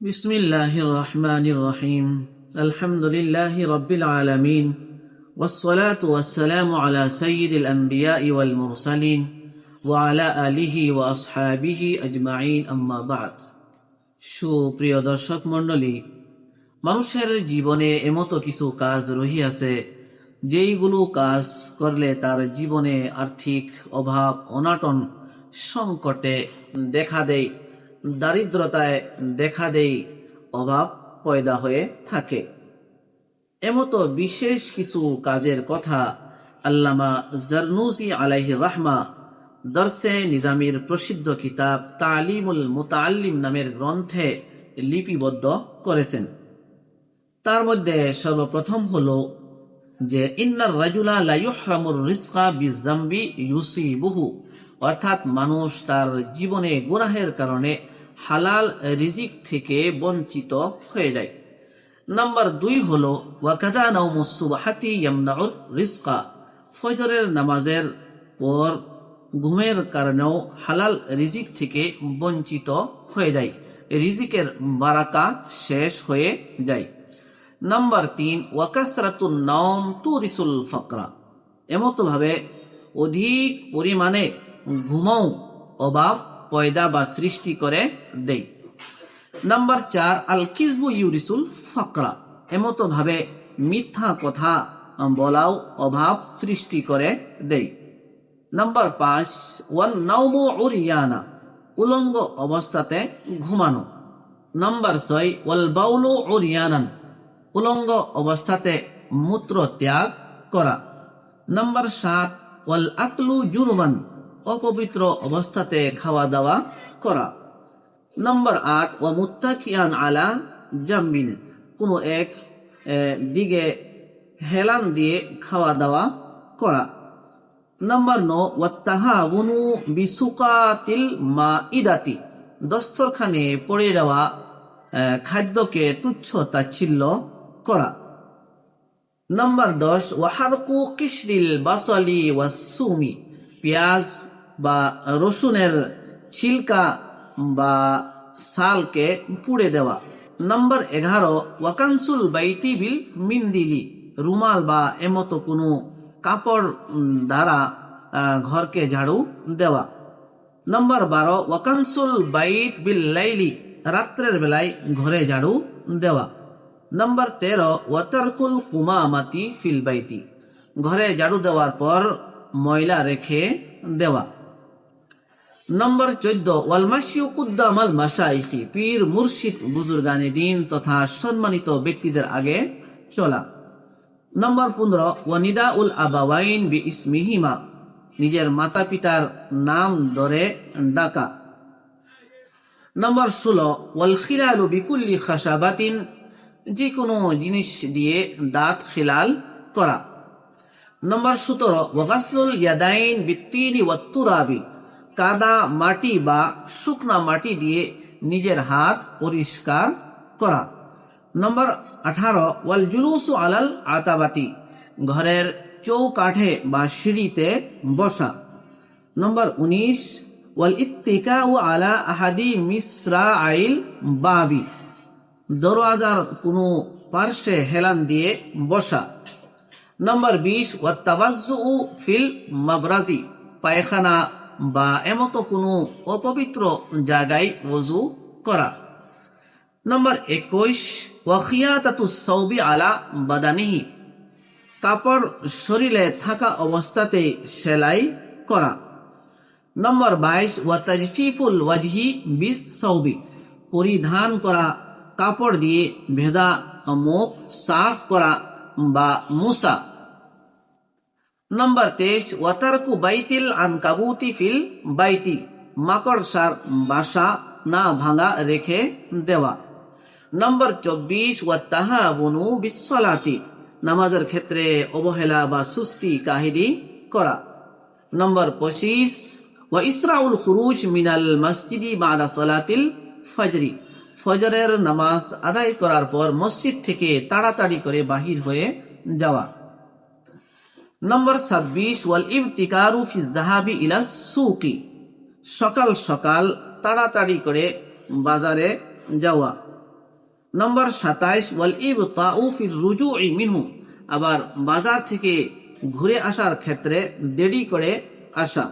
بسم الله الرحمن الرحيم الحمد لله رب العالمين والصلاة والسلام على سيد الأنبياء والمرسلين وعلى آله وأصحابه أجمعين أما بعد সুপ্রিয় দর্শক মণ্ডলী মানুষের জীবনে এমতো কিছু কাজ রহিয়াছে যেইগুলো কাজ করলে তার জীবনে আর্থিক অভাব অনাটন সংকটে দেখা দেয় দারিদ্রতায় দেখা দেই অভাব পয়দা হয়ে থাকে। এমতো বিশেষ কিছু কাজের কথা আল্লামা জারনুসি আলাইহি রাহমা দর্শে নিজামির প্রসিদ্ধ কিতাব তালিমুল মুতাল্লিম নামের গ্রন্থে লিপিবদ্ধ করেছেন। তার মধ্যে সর্বপ্রথম হল যে, ইন্নার রাজুলা লাইহরামুর রিস্কা বিজাম্বি ইউসি বহু অর্থাৎ মানুষ তার জীবনে গুনাহের কারণে হালাল রিজিক থেকে বঞ্চিত হয়ে যায়। নাম্বার দুই হলো, ওয়াকাদা রিস্কা ফজরের নামাজের পর ঘুমের কারণেও হালাল রিজিক থেকে বঞ্চিত হয়ে যায়। রিজিকের বারাকা শেষ হয়ে যায়। নাম্বার তিন, ওয়াকাসরাতুন নম তুরিসুল ফকরা। এমতো ভাবে অধিক পরিমাণে ঘুমাও, অভাব পয়দা বা সৃষ্টি করে দেয় নাম্বার চার আল কিসবু ইউরিসুল ফকরা। এমতো ভাবে মিথ্যা কথা বলাও অভাব সৃষ্টি করে দেয় নাম্বার পাঁচ ওয়ান নাউমু উরিয়ানা, উলঙ্গ অবস্থাতে ঘুমানো। নাম্বার ছয় ওয়াল বাউলু উরিয়ানান, উলঙ্গ অবস্থাতে মূত্র ত্যাগ করা। নাম্বার সাত ওয়াল আকলু জুরমান অপবিত্র অবস্থাতে খাওয়া দাওয়া করা। নম্বর আট ও মুত্তাকিয়ান আলা জাম্বিন কোনো এক দিকে হেলান দিয়ে খাওয়া দাওয়া করা। নম্বর ন ওয়াত্তাহাউনু বিসুকাতিল মা ইদাতি দস্তরখানে পড়ে যাওয়া খাদ্যকে তুচ্ছ তাচ্ছিল্য করা। নম্বর দশ, ওয়াহারকু কিশরিল বাসলি ওয়াসুমি পেঁয়াজ বা রসুনের ছিলকা বা সালকে পুড়ে দেওয়া। নম্বর এগারো, ওয়াকানসুল বাইতি বিল মিন্দিলি। রুমাল বা এমতো কোনো কাপড় দ্বারা ঘরকে ঝাড়ু দেওয়া। নম্বর বারো, ওয়াকানসুল বাইত বিল লাইলি। রাত্রের বেলায় ঘরে ঝাড়ু দেওয়া। নম্বর তেরো, ওয়াতারকুল কুমামাতি ফিল বাইতি। ঘরে ঝাড়ু দেওয়ার পর ময়লা রেখে দেওয়া। নম্বর চোদ্দ ওয়ালমাসিউ কুদ্দামাল মাসাইখি পীর, মুর্শিদ, বুজুর্গানি দিন তথা সম্মানিত ব্যক্তিদের আগে চলা। নম্বর পনেরো ওয়ানিদা উল আবাওয়াইন বি ইসমিহিমা, নিজের মাতা পিতার নাম ধরে ডাকা। নম্বর ষোলো, ওয়াল খিলালু বিকুল্লি খাসাবাতিন যে কোনো জিনিস দিয়ে দাঁত খিলাল করা। নম্বর সতেরো ওয়াগাসলুল ইয়াদাইন বিত্তিনি ওয়াত্তুরাবি কাদা মাটি বা শুকনা মাটি দিয়ে নিজের হাত পরিষ্কার করা। নম্বর আঠারো, ওয়াল জুলুসু আলাল আতাবাতি, ঘরের চৌকাঠে বা সিঁড়িতে বসা। নম্বর উনিশ, ওয়াল ইত্তিকা ও আলা আহাদি মিশ্রা আইল বাবি, দরওয়াজার কোনো পার্শ্বে হেলান দিয়ে বসা। নম্বর বিশ ওয়াত্তাবাজ্জু ফিল মাবরাজি পায়খানা বা এমতো কোনো অপবিত্র জায়গায় ওযু করা। নম্বর একুশ, ওয়াখিয়াতাতু সৌবি আলা বাদানিহি। কাপড় শরীরে থাকা অবস্থাতে সেলাই করা। নম্বর বাইশ, ওয়াতাজফিফুল ওয়াজহি বিস সৌবি পরিধান করা কাপড় দিয়ে ভেজা মুখ সাফ করা বা মুসা নম্বর তেইশ, ওয়াতারকু বাইতিল আন কাবুতি ফিল বাইতি মাকড়সার বাসা না ভাঙা রেখে দেওয়া। নম্বর চব্বিশ ওয়াত্তাহা বনু বিশ্বলাতি নামাজের ক্ষেত্রে অবহেলা বা সুস্তি কাহিরি করা। নম্বর পঁচিশ ওয়া ইসরাউল খুরুজ মিনাল মসজিদি বাদা সলাতিল ফজরি, ফজরের নামাজ আদায় করার পর মসজিদ থেকে তাড়াতাড়ি করে বাহির হয়ে যাওয়া। নম্বর ছাব্বিশ, ওয়াল ইবতিকারু ফি জাহাবি ইলা সুকি। সকাল সকাল তাড়াতাড়ি করে বাজারে যাওয়া। নম্বর সাতাইশ, ওয়াল ইব ফির রুজু মিনহু। আবার বাজার থেকে ঘুরে আসার ক্ষেত্রে দেরি করে আসা।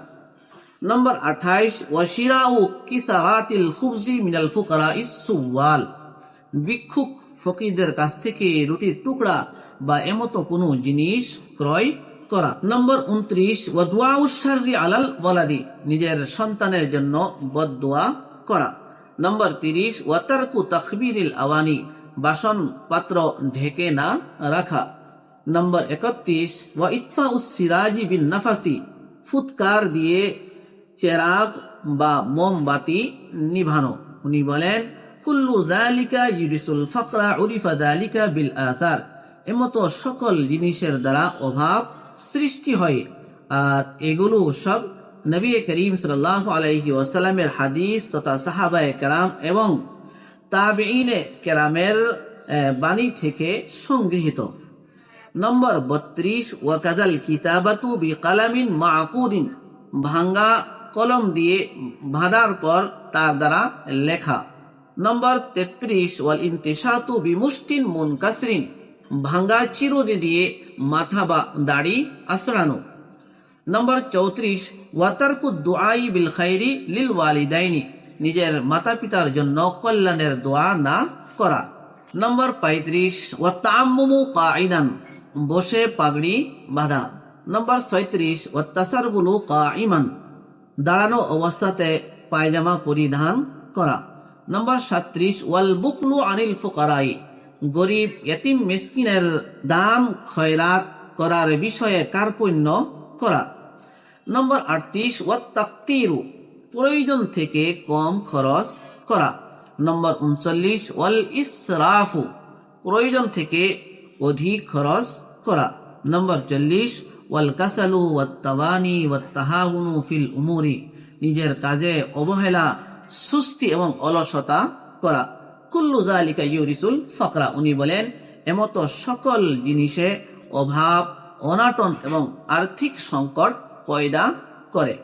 নম্বর আঠাইশ ওয়াশিরাউ কিসারাতিল খুবজি মিনাল ফুকারা ইসুওয়াল ভিক্ষুক ফকিরদের কাছ থেকে রুটির টুকরা বা এমতো কোনো জিনিস ক্রয় করা। নম্বর উনত্রিশ ওয়াদুয়াউসারি আলাল ওয়ালাদি, নিজের সন্তানের জন্য বদদোয়া করা। নম্বর তিরিশ, ওয়াতারকু তখবিরিল আওয়ানি, বাসন পাত্র ঢেকে না রাখা। নম্বর একত্রিশ ওয়া ইতফা উসিরাজি বিন নাফাসি, ফুৎকার দিয়ে চেরাগ বা মোমবাতি নিভানো। উনি বলেন, কুল্লু জালিকা ইউরিসুল ফকরা উরিফা জালিকা বিল আসার। এমতো সকল জিনিসের দ্বারা অভাব সৃষ্টি হয়। আর এগুলো সব নবী করিম সাল্লাহ আলাইহি ওয়াসাল্লামের হাদিস তথা সাহাবায় কেরাম এবং তাবেইনে কেরামের বাণী থেকে সংগৃহীত। নম্বর বত্রিশ, ওয়াকাদাল কিতাবাতু বি কালামিন মাকুদিন, ভাঙ্গা কলম দিয়ে বাঁধার পর তার দ্বারা লেখা। নম্বর তেত্রিশ, ওয়াল ইন্তেশাতু বি মুস্তিন মুনকাসরিন ভাঙ্গা চিরুনি দিয়ে মাথা বা দাড়ি আশ্রানো নম্বর চৌত্রিশ, ওয়াতারকু দোয়াই বিল খাইরি লিল ওয়ালিদাইনি, নিজের মাতা পিতার জন্য কল্যাণের দোয়া না করা। নম্বর পঁয়ত্রিশ ও তাম্মুমু কাইদান বসে পাগড়ি বাঁধা। নম্বর ছয়ত্রিশ ও তাসারবুলু কাইমান দাঁড়ানো অবস্থাতে পায়জামা পরিধান করা। নম্বর সাত্রিশ, ওয়াল বুকলু আনিল ফুকারাই গরিব এতিম মিসকিনের দান খয়রাত করার বিষয়ে কার্পণ্য করা। নম্বর আটত্রিশ ও তাকতিরু প্রয়োজন থেকে কম খরচ করা। নম্বর উনচল্লিশ ওয়াল ইসরাফু প্রয়োজন থেকে অধিক খরচ করা। নম্বর চল্লিশ ওয়াল কাসালু ওয়াত্তাবানি ওয়াত্তাহাউনু ফিল উমুরি, নিজের কাজে অবহেলা, সুস্থি এবং অলসতা করা। কুল্লু জালিকা ইউরিসুল ফকরা। উনি বলেন, এমতো সকল জিনিসে অভাব, অনাটন এবং আর্থিক সংকট পয়দা করে।